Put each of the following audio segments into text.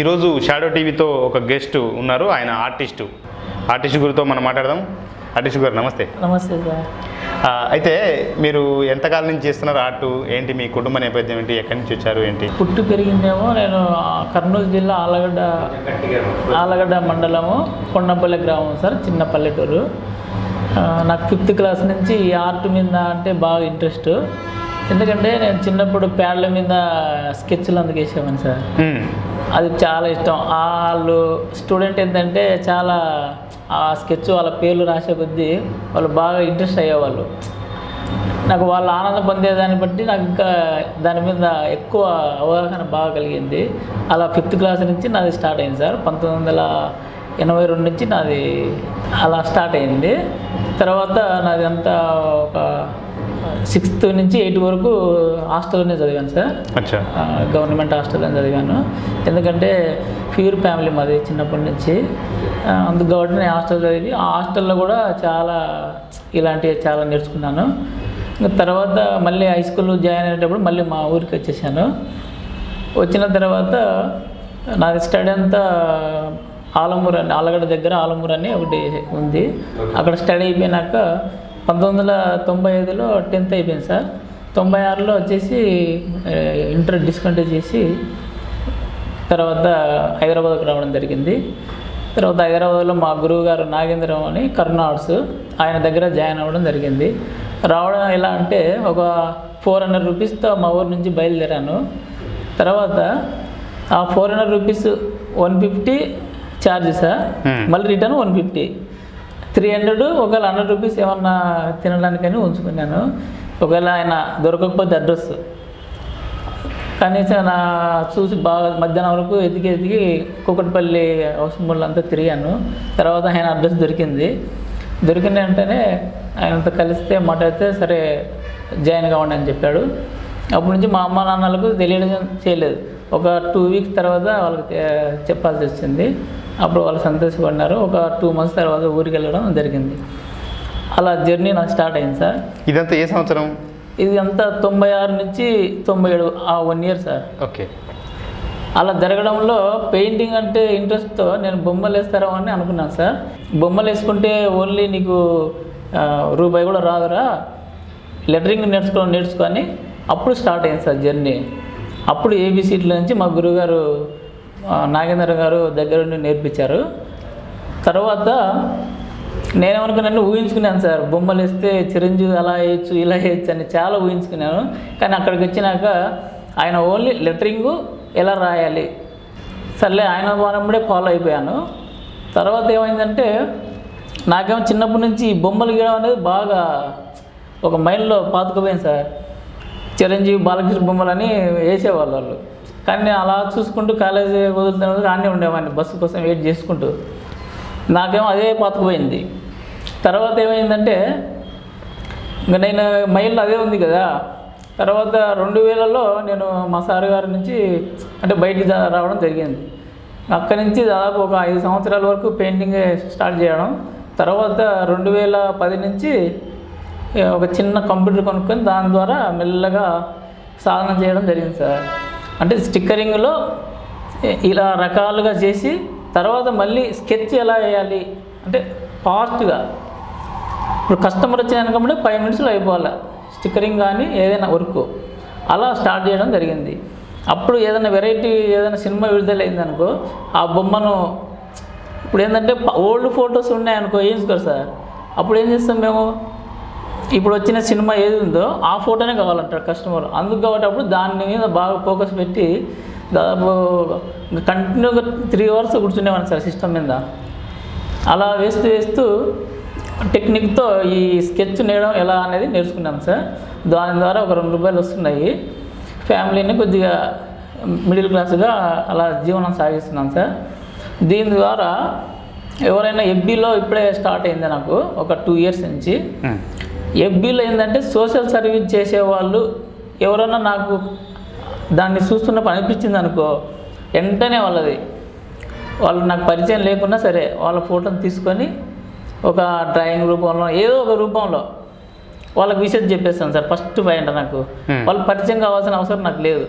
ఈరోజు షాడో టీవీతో ఒక గెస్ట్ ఉన్నారు ఆయన ఆర్టిస్టు. ఆర్టిస్ట్ గురితో మనం మాట్లాడదాం. ఆర్టిస్ట్ గారు నమస్తే. నమస్తే సార్. అయితే మీరు ఎంతకాలం నుంచి చేస్తున్నారు ఆర్టు? ఏంటి మీ కుటుంబ నేపథ్యం ఏంటి? ఎక్కడి నుంచి వచ్చారు? ఏంటి? పుట్టి పెరిగిందేమో నేను కర్నూలు జిల్లా ఆలగడ్డ ఆలగడ్డ మండలము కొండపల్లి గ్రామం సార్ చిన్న పల్లెటూరు. నాకు ఫిఫ్త్ క్లాస్ నుంచి ఈ ఆర్ట్ మీద అంటే బాగా ఇంట్రెస్ట్. ఎందుకంటే నేను చిన్నప్పుడు ప్యాడ్ల మీద స్కెచ్లు అందుకు వేసేవాడిని సార్. అది చాలా ఇష్టం. వాళ్ళు స్టూడెంట్ ఏంటంటే చాలా ఆ స్కెచ్ వాళ్ళ పేర్లు రాసే కొద్దీ వాళ్ళు బాగా ఇంట్రెస్ట్ అయ్యేవాళ్ళు. నాకు వాళ్ళు ఆనందం పొందేదాన్ని బట్టి నాకు ఇంకా దాని మీద ఎక్కువ అవగాహన బాగా కలిగింది. అలా ఫిఫ్త్ క్లాస్ నుంచి నాది స్టార్ట్ అయింది సార్. పంతొమ్మిది వందల ఎనభై రెండు నుంచి నాది అలా స్టార్ట్ అయింది. తర్వాత నాది అంతా ఒక సిక్స్త్ నుంచి ఎయిట్ వరకు హాస్టల్లోనే చదివాను సార్. గవర్నమెంట్ హాస్టల్లో చదివాను. ఎందుకంటే ప్యూర్ ఫ్యామిలీ మాది చిన్నప్పటి నుంచి. అందుకు కాబట్టి నేను హాస్టల్ చదివి ఆ హాస్టల్లో కూడా చాలా ఇలాంటివి చాలా నేర్చుకున్నాను. తర్వాత మళ్ళీ హై స్కూల్ జాయిన్ అయ్యేటప్పుడు మళ్ళీ మా ఊరికి వచ్చేసాను. వచ్చిన తర్వాత నాది స్టడీ అంతా ఆలమూరు అని ఆలగడ్డ దగ్గర ఆలమూరు అని ఒకటి ఉంది. అక్కడ స్టడీ అయిపోయినాక పంతొమ్మిది వందల తొంభై ఐదులో టెన్త్ అయిపోయింది సార్. తొంభై ఆరులో వచ్చేసి ఇంటర్ డిస్కంటిన్యూ చేసి తర్వాత హైదరాబాద్కి రావడం జరిగింది. తర్వాత హైదరాబాద్లో మా గురువు గారు నాగేంద్రం అని కరుణ ఆర్ట్స్ ఆయన దగ్గర జాయిన్ అవ్వడం జరిగింది. రావడం ఎలా అంటే ఒక ఫోర్ హండ్రెడ్ రూపీస్తో మా ఊరు నుంచి బయలుదేరాను. తర్వాత ఆ four hundred rupees one fifty charge sir. Hmm. మళ్ళీ return one fifty. Three hundred ఒకవేళ హండ్రెడ్ రూపీస్ ఏమన్నా తినడానికని ఉంచుకున్నాను. ఒకవేళ ఆయన దొరకకపోతే అడ్రస్. కనీసం నా చూసి బాగా మధ్యాహ్నం వరకు ఎదిగి ఎదిగి కుక్కటిపల్లి హౌసింగ్ అంతా తిరిగాను. తర్వాత ఆయన అడ్రస్ దొరికింది. దొరికిన వెంటనే ఆయనతో కలిస్తే మాట్లాడితే సరే జాయిన్ కావండి అని చెప్పాడు. అప్పటి నుంచి మా అమ్మ నాన్నలకు తెలియడం చేయలేదు. ఒక టూ వీక్స్ తర్వాత వాళ్ళకి చెప్పాల్సి వచ్చింది. అప్పుడు వాళ్ళు సంతోషపడినారు. ఒక టూ మంత్స్ తర్వాత ఊరికి వెళ్ళడం జరిగింది. అలా జర్నీ నాకు స్టార్ట్ అయింది సార్. ఇదంతా ఏ సంవత్సరం? ఇది అంతా తొంభై ఆరు నుంచి తొంభై ఏడు ఆ వన్ ఇయర్ సార్. ఓకే. అలా జరగడంలో పెయింటింగ్ అంటే ఇంట్రెస్ట్తో నేను బొమ్మలు వేస్తారా అని అనుకున్నాను సార్. బొమ్మలు వేసుకుంటే ఓన్లీ నీకు రూపాయి కూడా రాదురా. లెటరింగ్ నేర్చుకో నేర్చుకొని అప్పుడు స్టార్ట్ అయింది సార్ జర్నీ. అప్పుడు ఏబిసిడ్ల నుంచి మా గురువుగారు నాగేంద్ర గారు దగ్గర నుండి నేర్పించారు. తర్వాత నేనేమనుకున్నాను ఊహించుకున్నాను సార్ బొమ్మలు ఇస్తే చిరంజీవి అలా వేయచ్చు ఇలా వేయచ్చు అని చాలా ఊహించుకున్నాను. కానీ అక్కడికి వచ్చినాక ఆయన ఓన్లీ లెటరింగు ఎలా రాయాలి? సర్లే ఆయన వారంబడే ఫాలో అయిపోయాను. తర్వాత ఏమైందంటే నాకేమో చిన్నప్పటి నుంచి బొమ్మలు గీయడం అనేది బాగా ఒక మైండ్లో పాతుకుపోయింది సార్. చిరంజీవి బాలకృష్ణ బొమ్మలని వేసేవాళ్ళు వాళ్ళు. కానీ నేను అలా చూసుకుంటూ కాలేజీ వదులుతున్నది అన్నీ ఉండేవాడిని బస్సు కోసం వెయిట్ చేసుకుంటూ. నాకేమో అదే పాతకుపోయింది. తర్వాత ఏమైందంటే ఇంక నేను మైండ్లో అదే ఉంది కదా. తర్వాత రెండు వేలలో నేను మా సార్ గారి నుంచి అంటే బయటికి రావడం జరిగింది. అక్కడి నుంచి దాదాపు ఒక ఐదు సంవత్సరాల వరకు పెయింటింగ్ స్టార్ట్ చేయడం. తర్వాత రెండు వేల పది నుంచి ఒక చిన్న కంప్యూటర్ కొనుక్కొని దాని ద్వారా మెల్లగా సాధన చేయడం జరిగింది సార్. అంటే స్టిక్కరింగ్లో ఇలా రకాలుగా చేసి తర్వాత మళ్ళీ స్కెచ్ ఎలా వేయాలి? అంటే ఫాస్ట్గా ఇప్పుడు కస్టమర్ వచ్చినాకముందే ఫైవ్ మినిట్స్లో అయిపోవాలి. స్టిక్కరింగ్ కానీ ఏదైనా వర్క్. అలా స్టార్ట్ చేయడం జరిగింది. అప్పుడు ఏదైనా వెరైటీ ఏదైనా సినిమా విడుదలైందనుకో ఆ బొమ్మను ఇప్పుడు ఏంటంటే ఓల్డ్ ఫొటోస్ ఉన్నాయనుకో వేయించుకోరు సార్? అప్పుడు ఏం చేస్తాం మేము? ఇప్పుడు వచ్చిన సినిమా ఏది ఉందో ఆ ఫోటోనే కావాలంటారు కస్టమర్. అందుకు కాబట్టి అప్పుడు దాని మీద బాగా ఫోకస్ పెట్టి దాదాపు కంటిన్యూగా త్రీ అవర్స్ కూర్చునేవాడిని సార్ సిస్టమ్ మీద. అలా వేస్తూ వేస్తూ టెక్నిక్తో ఈ స్కెచ్ నేయడం ఎలా అనేది నేర్చుకున్నాం సార్. దాని ద్వారా ఒక రెండు రూపాయలు వస్తున్నాయి. ఫ్యామిలీని కొద్దిగా మిడిల్ క్లాస్గా అలా జీవనం సాగిస్తున్నాం సార్. దీని ద్వారా ఎవరైనా ఎఫ్బీలో ఇప్పుడే స్టార్ట్ అయింది నాకు ఒక టూ ఇయర్స్ నుంచి. ఎఫ్బీలో ఏంటంటే సోషల్ సర్వీస్ చేసేవాళ్ళు ఎవరైనా నాకు దాన్ని చూస్తున్నప్పుడు అనిపించింది అనుకో వెంటనే వాళ్ళది వాళ్ళు నాకు పరిచయం లేకున్నా సరే వాళ్ళ ఫోటోని తీసుకొని ఒక డ్రాయింగ్ రూపంలో ఏదో ఒక రూపంలో వాళ్ళకి విషయం చెప్పేస్తాను సార్ ఫస్ట్ పాయింట్ నాకు. Hmm. వాళ్ళు పరిచయం కావాల్సిన అవసరం నాకు లేదు.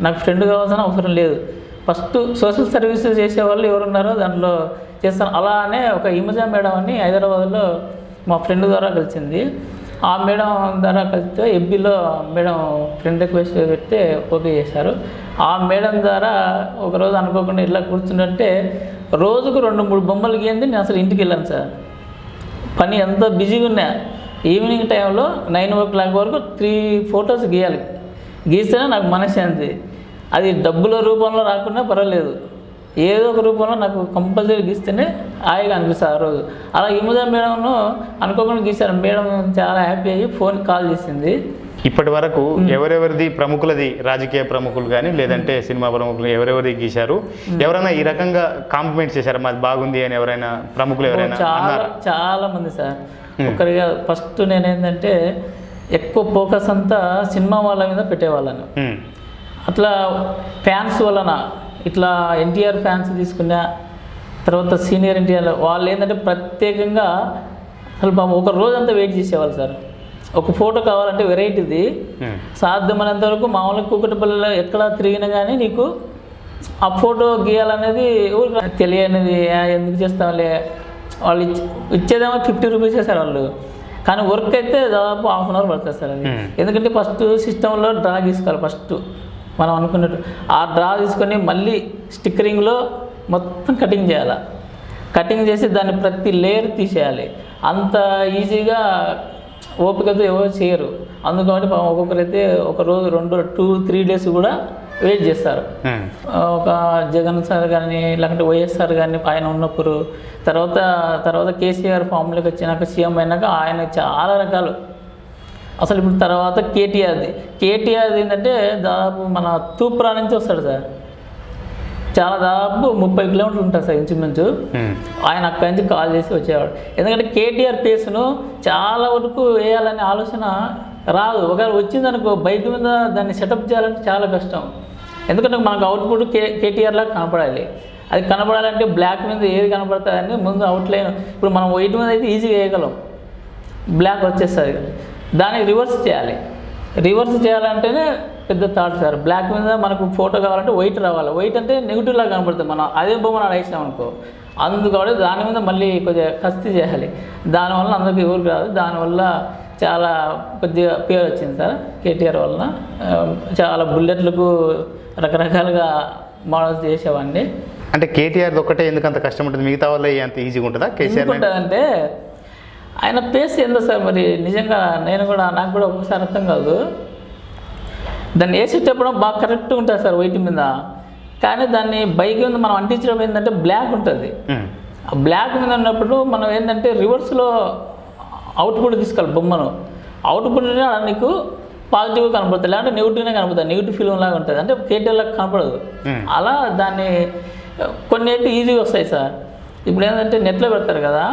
నాకు ఫ్రెండ్ కావాల్సిన అవసరం లేదు. ఫస్ట్ సోషల్ సర్వీసెస్ చేసే వాళ్ళు ఎవరున్నారో దాంట్లో చేస్తాను. అలానే ఒక ఇమజా మేడం అని హైదరాబాద్లో మా ఫ్రెండ్ ద్వారా కలిసింది. ఆ మేడం ద్వారా కలిస్తే ఎబ్బిలో మేడం ఫ్రెండ్ రిక్వెస్ట్ పెడితే ఓకే చేశారు. ఆ మేడం ద్వారా ఒకరోజు అనుకోకుండా ఇలా కూర్చుంటే రోజుకు రెండు మూడు బొమ్మలు గీయింది నేను అసలు ఇంటికి వెళ్ళాను సార్. పని ఎంత బిజీగా ఉన్నా. ఈవినింగ్ టైంలో నైన్ ఓ క్లాక్ వరకు త్రీ ఫొటోస్ గీయాలి. గీస్తేనే నాకు మనశ్శాంతి. అది డబ్బుల రూపంలో రాకుండా పర్వాలేదు. ఏదో ఒక రూపంలో నాకు కంపల్సరీ గీస్తేనే హాయిగా అనిపిస్తుంది ఆ రోజు. అలా ఇముదా మేడంను అనుకోకుండా గీశారు. మేడం చాలా హ్యాపీ అయ్యి ఫోన్ కాల్ చేసింది. ఇప్పటి వరకు ఎవరెవరిది ప్రముఖులది రాజకీయ ప్రముఖులు కానీ లేదంటే సినిమా ప్రముఖులు ఎవరెవరిది గీశారు? ఎవరైనా ఈ రకంగా కాంప్లిమెంట్ చేశారా? మాది బాగుంది అని ఎవరైనా ప్రముఖులు ఎవరైనా చాలా చాలా మంది సార్. ఒకరిగా ఫస్ట్ నేనేంటంటే ఎక్కువ ఫోకస్ అంతా సినిమా వాళ్ళ మీద పెట్టేవాళ్ళను. అట్లా ఫ్యాన్స్ వలన ఇట్లా ఎన్టీఆర్ ఫ్యాన్స్ తీసుకున్న తర్వాత సీనియర్ ఎన్టీఆర్ వాళ్ళు ఏంటంటే ప్రత్యేకంగా అసలు ఒక రోజంతా వెయిట్ చేసేవాళ్ళు సార్. ఒక ఫోటో కావాలంటే వెరైటీది. ఉమ్, సాధ్యమైనంత వరకు మామూలుగా కూకటిపల్లిలో ఎక్కడ తిరిగినా కానీ నీకు ఆ ఫోటో గీయాలనేది ఊరికి తెలియనిది "ఆ, ఎందుకు చేస్తాంలే వాళ్ళు ఇచ్ ఇచ్చేదేమో ఫిఫ్టీ రూపీస్ సార్ వాళ్ళు. కానీ వర్క్ అయితే దాదాపు హాఫ్ అన్ అవర్ పడుతుంది సార్ అది. Hmm. ఎందుకంటే ఫస్ట్ సిస్టంలో డ్రా తీసుకోవాలి ఫస్ట్. మనం అనుకున్నట్టు. ఆ డ్రా తీసుకొని మళ్ళీ స్టిక్కరింగ్లో మొత్తం కటింగ్ చేయాలి? కటింగ్ చేసి దాన్ని ప్రతి లేయర్ తీసేయాలి. అంత ఈజీగా ఓపికతో ఎవరు చేయరు. అందుకని ఒక్కొక్కరైతే ఒక రోజు రెండు టూ త్రీ డేస్ కూడా వెయిట్ చేస్తారు. ఒక జగన్ సార్ కానీ లేకుంటే వైఎస్ఆర్ కానీ ఆయన ఉన్నప్పుడు తర్వాత తర్వాత కేసీఆర్ ఫామ్లోకి వచ్చినాక సీఎం అయినాక ఆయన చాలా రకాలు. అసలు ఇప్పుడు తర్వాత కేటీఆర్ది. కేటీఆర్ది ఏంటంటే దాదాపు మన తూప్రా నుంచి వస్తాడు సార్. చాలా దాదాపు ముప్పై కిలోమీటర్లు ఉంటుంది సార్ ఇంచుమించు. ఆయన అక్కడి నుంచి కాల్ చేసి వచ్చేవాడు. ఎందుకంటే కేటీఆర్ పేస్ను చాలా వరకు వేయాలనే ఆలోచన రాదు. ఒకవేళ వచ్చిందనుకో బైక్ మీద దాన్ని సెటప్ చేయాలంటే చాలా కష్టం. ఎందుకంటే మనకు అవుట్పుట్ కే కేటీఆర్ లాగా కనపడాలి. అది కనపడాలంటే బ్లాక్ మీద ఏది కనపడుతుందని ముందు అవుట్లైన్ ఇప్పుడు మనం వైట్ మీద అయితే ఈజీగా వేయగలం. బ్లాక్ వచ్చేస్తుంది. దానికి రివర్స్ చేయాలి. రివర్స్ చేయాలంటేనే పెద్ద థాట్ సార్ బ్లాక్ మీద మనకు ఫోటో కావాలంటే వైట్ రావాలి. వైట్ అంటే నెగిటివ్ లాగా కనపడుతుంది. మనం అదే బొమ్మ నాడు వేసినాం అనుకో. అందుకని దాని మీద మళ్ళీ కొద్దిగా కస్తి చేయాలి. దానివల్ల అందరికీ ఎవరికి రాదు. దానివల్ల చాలా కొద్దిగా పేరు వచ్చింది సార్ కేటీఆర్ వలన చాలా బుల్లెట్లకు రకరకాలుగా మోడల్స్ చేసేవాడిని. అంటే కేటీఆర్ ఒక్కటే ఎందుకు అంత కష్టం ఉంటుంది? మిగతా వాళ్ళు అంత ఈజీగా ఉంటుందా? కేసీఆర్ ఉంటుందంటే ఆయన పేస్ ఏందో సార్ మరి? నిజంగా నేను కూడా నాకు కూడా ఒకసారి అర్థం కాదు. దాన్ని వేసేటప్పుడు బాగా కరెక్ట్గా ఉంటుంది సార్ వైట్ మీద. కానీ దాన్ని బైక్ మీద మనం అంటించడం ఏంటంటే బ్లాక్ ఉంటుంది. ఆ బ్లాక్ మీద ఉన్నప్పుడు మనం ఏంటంటే రివర్స్లో అవుట్పుట్ తీసుకోవాలి బొమ్మను. అవుట్పుట్ నీకు పాజిటివ్గా కనపడుతుంది లేదంటే నెగిటివ్నే కనపడుతుంది నెగిటివ్ ఫీలింగ్ లాగా ఉంటుంది. అంటే కేటీఆర్ లాగా కనపడదు. అలా దాన్ని కొన్ని అయితే ఈజీగా వస్తాయి సార్. ఇప్పుడు ఏంటంటే నెట్లో పెడతారు కదా.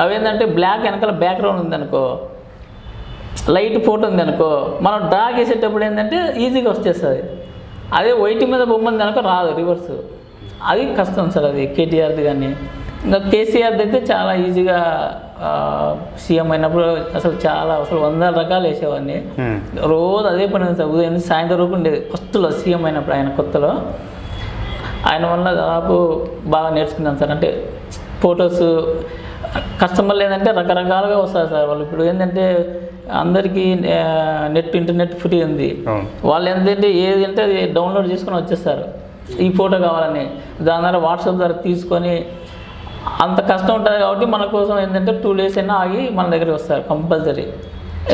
అవి ఏంటంటే బ్లాక్ వెనకాల బ్యాక్గ్రౌండ్ ఉందనుకో లైట్ ఫోటో ఉంది అనుకో మనం డ్రా చేసేటప్పుడు ఏంటంటే ఈజీగా వచ్చేస్తుంది. అదే వైట్ మీద బొమ్మ ఉంది అనుకో రాదు రివర్స్ అది కష్టం సార్ అది కేటీఆర్ది కానీ. ఇంకా కేసీఆర్ది అయితే చాలా ఈజీగా సీఎం అయినప్పుడు అసలు చాలా అసలు వందల రకాలు వేసేవాడిని. రోజు అదే పని సార్ ఉదయం సాయంత్రం వరకు ఉండేది. ఫస్ట్లో సీఎం అయినప్పుడు ఆయన కొత్తలో. ఆయన వల్ల దాదాపు బాగా నేర్చుకున్నాను సార్. అంటే ఫొటోస్ కస్టమర్లు ఏంటంటే రకరకాలుగా వస్తారు సార్ వాళ్ళు. ఇప్పుడు ఏంటంటే అందరికీ నెట్ ఇంటర్నెట్ ఫ్రీ ఉంది. వాళ్ళు ఏంటంటే ఏది అంటే అది డౌన్లోడ్ చేసుకొని వచ్చేస్తారు. ఈ ఫోటో కావాలని. దాని ద్వారా వాట్సాప్ ద్వారా తీసుకొని అంత కష్టం ఉంటుంది కాబట్టి మన కోసం ఏంటంటే టూ డేస్ అయినా ఆగి మన దగ్గరికి వస్తారు కంపల్సరీ.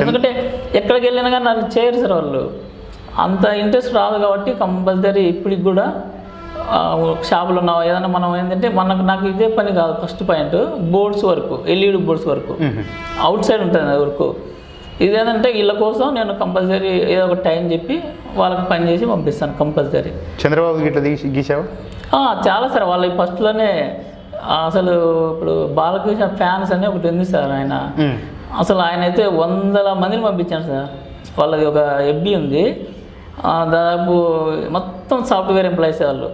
ఎందుకంటే ఎక్కడికి వెళ్ళినా కానీ నన్ను చేయరు సార్ వాళ్ళు. అంత ఇంట్రెస్ట్ రాదు కాబట్టి కంపల్సరీ ఇప్పటికి కూడా షాపులో ఉన్న ఏదైనా మనం ఏంటంటే మనకు నాకు ఇదే పని కాదు ఫస్ట్ పాయింట్ బోర్డ్స్ వరకు ఎల్ఈడి బోర్డ్స్ వరకు అవుట్ సైడ్ ఉంటుంది అది వరకు ఇదేంటంటే వీళ్ళ కోసం నేను కంపల్సరీ ఏదో ఒక టైం చెప్పి వాళ్ళకి పని చేసి పంపిస్తాను కంపల్సరీ చంద్రబాబు గిట్ల తీసి గీసావా? చాలా సార్ వాళ్ళ ఫస్ట్లోనే అసలు ఇప్పుడు బాలకృష్ణ ఫ్యాన్స్ అని ఒకటి ఉంది సార్ ఆయన. అసలు ఆయన అయితే వందల మందిని పంపించాను సార్. వాళ్ళది ఒక ఎబ్బి ఉంది. దాదాపు మొత్తం సాఫ్ట్వేర్ ఎంప్లాయీస్ వాళ్ళు.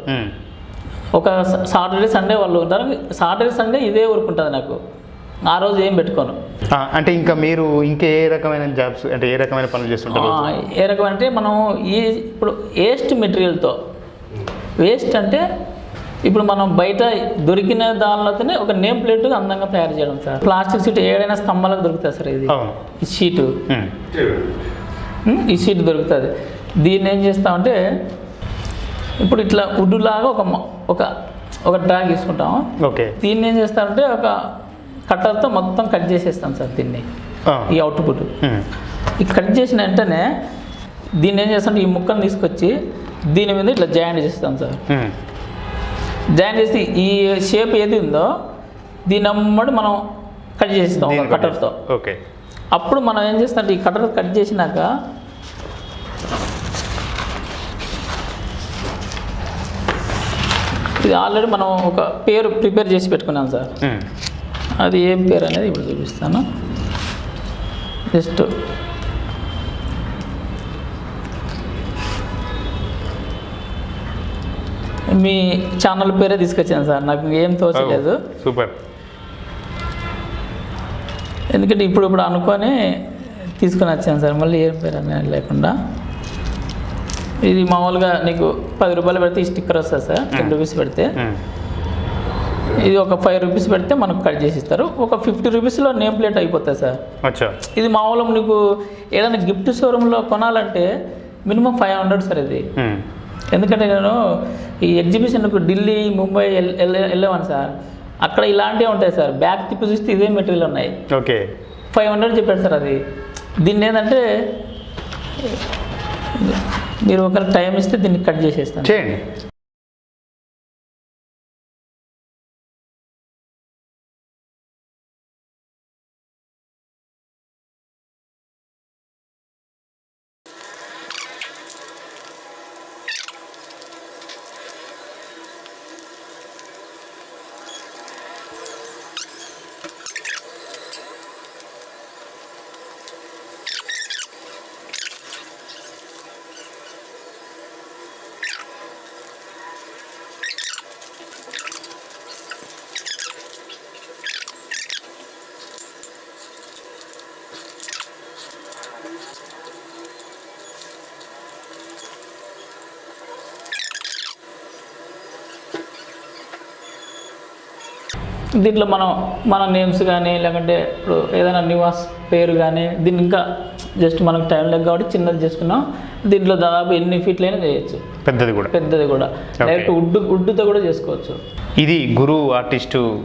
ఒక సాటర్డే సండే వాళ్ళు ఉంటారు. సాటర్డే సండే ఇదే వర్క్ ఉంటుంది నాకు. ఆ రోజు ఏం పెట్టుకోను. అంటే ఇంకా మీరు ఇంకా ఏ రకమైన జాబ్స్ అంటే ఏ రకమైన పనులు చేస్తుంటారు ఏ రకం అంటే మనం ఈ ఇప్పుడు వేస్ట్ మెటీరియల్తో. వేస్ట్ అంటే ఇప్పుడు మనం బయట దొరికిన దానిలోనే ఒక నేమ్ ప్లేట్ అందంగా తయారు చేయడం సార్. ప్లాస్టిక్ షీట్ ఏడైనా స్తంభాలకు దొరుకుతుంది సార్ ఇది. ఈ షీటు. ఈ షీట్ దొరుకుతుంది. దీన్ని ఏం చేస్తామంటే ఇప్పుడు ఇట్లా ఉడ్డులాగా ఒక ఒక ఒక డ్రాగ్ తీసుకుంటాం ఓకే. దీన్ని ఏం చేస్తామంటే ఒక కట్టర్తో మొత్తం కట్ చేసేస్తాం సార్ దీన్ని. ఈ అవుట్పుట్. ఈ కట్ చేసిన వెంటనే దీన్ని ఏం చేస్తామంటే ఈ ముక్కను తీసుకొచ్చి దీని మీద ఇట్లా జాయింట్ చేస్తాం సార్. జాయిన్ చేసి ఈ షేప్ ఏది ఉందో దీని అమ్మడి మనం కట్ చేస్తాం కట్టర్తో. ఓకే. అప్పుడు మనం ఏం చేస్తాం ఈ కటర్ కట్ చేసినాక ఇది ఆల్రెడీ మనం ఒక పేరు ప్రిపేర్ చేసి పెట్టుకున్నాం సార్. అది ఏం పేరు అనేది ఇప్పుడు చూపిస్తాను. జస్ట్ మీ ఛానల్ పేరే తీసుకొచ్చాను సార్. నాకు ఏం తోచలేదు. సూపర్. ఎందుకంటే ఇప్పుడు ఇప్పుడు అనుకొని తీసుకొని వచ్చాను సార్. మళ్ళీ ఏం పేరు అనేది లేకుండా. ఇది మామూలుగా నీకు పది రూపాయలు పెడితే ఈ స్టిక్కర్ వస్తుంది సార్ టెన్ రూపీస్ పెడితే. ఇది ఒక ఫైవ్ రూపీస్ పెడితే మనకు కట్ చేసి ఇస్తారు ఒక ఫిఫ్టీ రూపీస్లో నేమ్ ప్లేట్ అయిపోతుంది సార్. ఇది మామూలుగా నీకు ఏదైనా గిఫ్ట్ షోరూంలో కొనాలంటే మినిమం ఫైవ్ హండ్రెడ్ సార్ ఇది. ఎందుకంటే నేను ఈ ఎగ్జిబిషన్కు ఢిల్లీ ముంబై వెళ్- వెళ్ళ- వెళ్ళాను సార్. అక్కడ ఇలాంటివి ఉంటాయి సార్. బ్యాగ్ తిప్పి చూస్తే ఇదే మెటీరియల్ ఉన్నాయి. ఓకే. ఫైవ్ హండ్రెడ్ చెప్పాడు సార్ అది. దీన్ని ఏంటంటే మీరు ఒకరికి టైం ఇస్తే దీన్ని కట్ చేసేస్తాను. చేయండి. దీంట్లో మనం మన నేమ్స్ కానీ లేకుంటే ఇప్పుడు ఏదైనా నివాస్ పేరు కానీ దీన్ని ఇంకా జస్ట్ మనకు టైం లేదు కాబట్టి చిన్నది చేసుకున్నాం. దీంట్లో దాదాపు ఎన్ని ఫీట్లైనా చేయొచ్చు. పెద్దది కూడా. పెద్దది కూడా. డైరెక్ట్ వుడ్ వుడ్తో కూడా చేసుకోవచ్చు. ఇది గురు ఆర్టిస్టు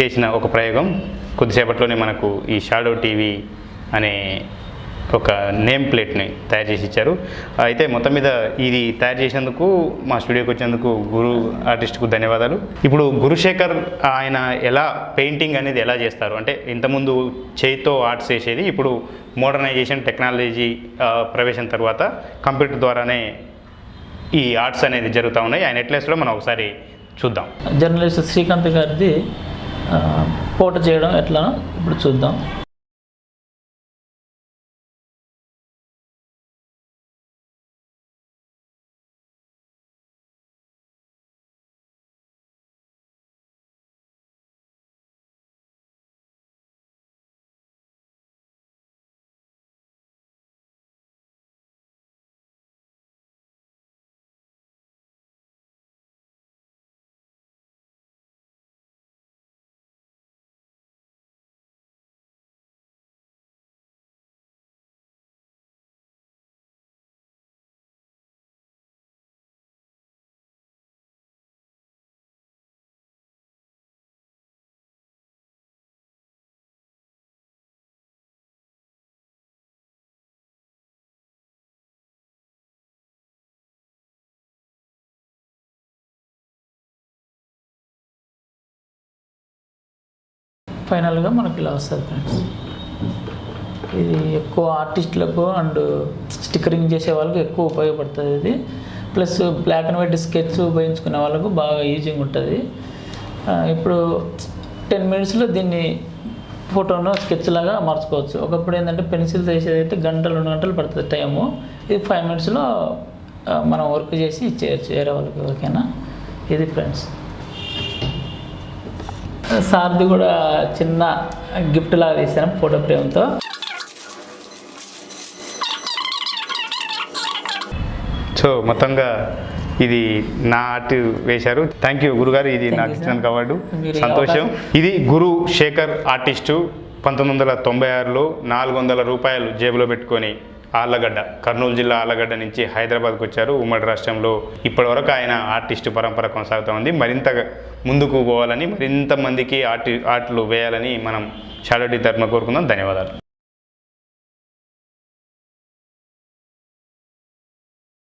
చేసిన ఒక ప్రయోగం. కొద్దిసేపట్లోనే మనకు ఈ షాడో టీవీ అనే ఒక నేమ్ ప్లేట్ని తయారు చేసి ఇచ్చారు. అయితే మొత్తం మీద ఇది తయారు చేసేందుకు మా స్టూడియోకి వచ్చేందుకు గురు ఆర్టిస్ట్కు ధన్యవాదాలు. ఇప్పుడు గురుశేఖర్ ఆయన ఎలా పెయింటింగ్ అనేది ఎలా చేస్తారు? అంటే ఇంతకుముందు చేయితో ఆర్ట్స్ చేసేది ఇప్పుడు మోడర్నైజేషన్ టెక్నాలజీ ప్రవేశం తర్వాత కంప్యూటర్ ద్వారానే ఈ ఆర్ట్స్ అనేది జరుగుతూ ఉన్నాయి. ఆయన ఎట్లా వేస్తాడో మనం ఒకసారి చూద్దాం. జర్నలిస్ట్ శ్రీకాంత్ గారిది పోట చేయడం ఎట్లా ఇప్పుడు చూద్దాం. ఫైనల్గా మనకి ఇలా వస్తుంది ఫ్రెండ్స్ ఇది ఎక్కువ ఆర్టిస్టులకు అండ్ స్టిక్కరింగ్ చేసే వాళ్ళకి ఎక్కువ ఉపయోగపడుతుంది ఇది. Plus black and white sketch ఉపయోగించుకునే వాళ్ళకు బాగా ఈజీగా ఉంటుంది. ఇప్పుడు టెన్ మినిట్స్లో దీన్ని ఫోటోను స్కెచ్ లాగా మార్చుకోవచ్చు. ఒకప్పుడు ఏంటంటే పెన్సిల్ చేసేది అయితే గంటలు రెండు గంటలు పడుతుంది టైము. ఇది ఫైవ్ మినిట్స్లో మనం వర్క్ చేసి ఇచ్చేయచ్చు వేరే వాళ్ళకి ఎవరికైనా ఇది ఫ్రెండ్స్ సార్ది కూడా చిన్న గిఫ్ట్ లాగా తీసాను ఫోటో ఫ్రేమ్తో. సో మొత్తంగా ఇది నా ఆర్ట్ వేశారు. థ్యాంక్ యూ గురుగారు. ఇది నాకు. ఇచ్చినందుకు అవార్డు. సంతోషం. ఇది గురు శేఖర్ ఆర్టిస్టు పంతొమ్మిది వందల తొంభై ఆరులో నాలుగు వందల రూపాయలు జేబులో పెట్టుకొని ఆళ్ళగడ్డ కర్నూలు జిల్లా ఆళ్ళగడ్డ నుంచి హైదరాబాద్కు వచ్చారు. ఉమ్మడి రాష్ట్రంలో ఇప్పటివరకు ఆయన ఆర్టిస్టు పరంపర కొనసాగుతూ ఉంది. మరింత ముందుకు పోవాలని మరింత మందికి ఆర్టి ఆటలు వేయాలని మనం షాడోటి తరఫున కోరుకుందాం. ధన్యవాదాలు.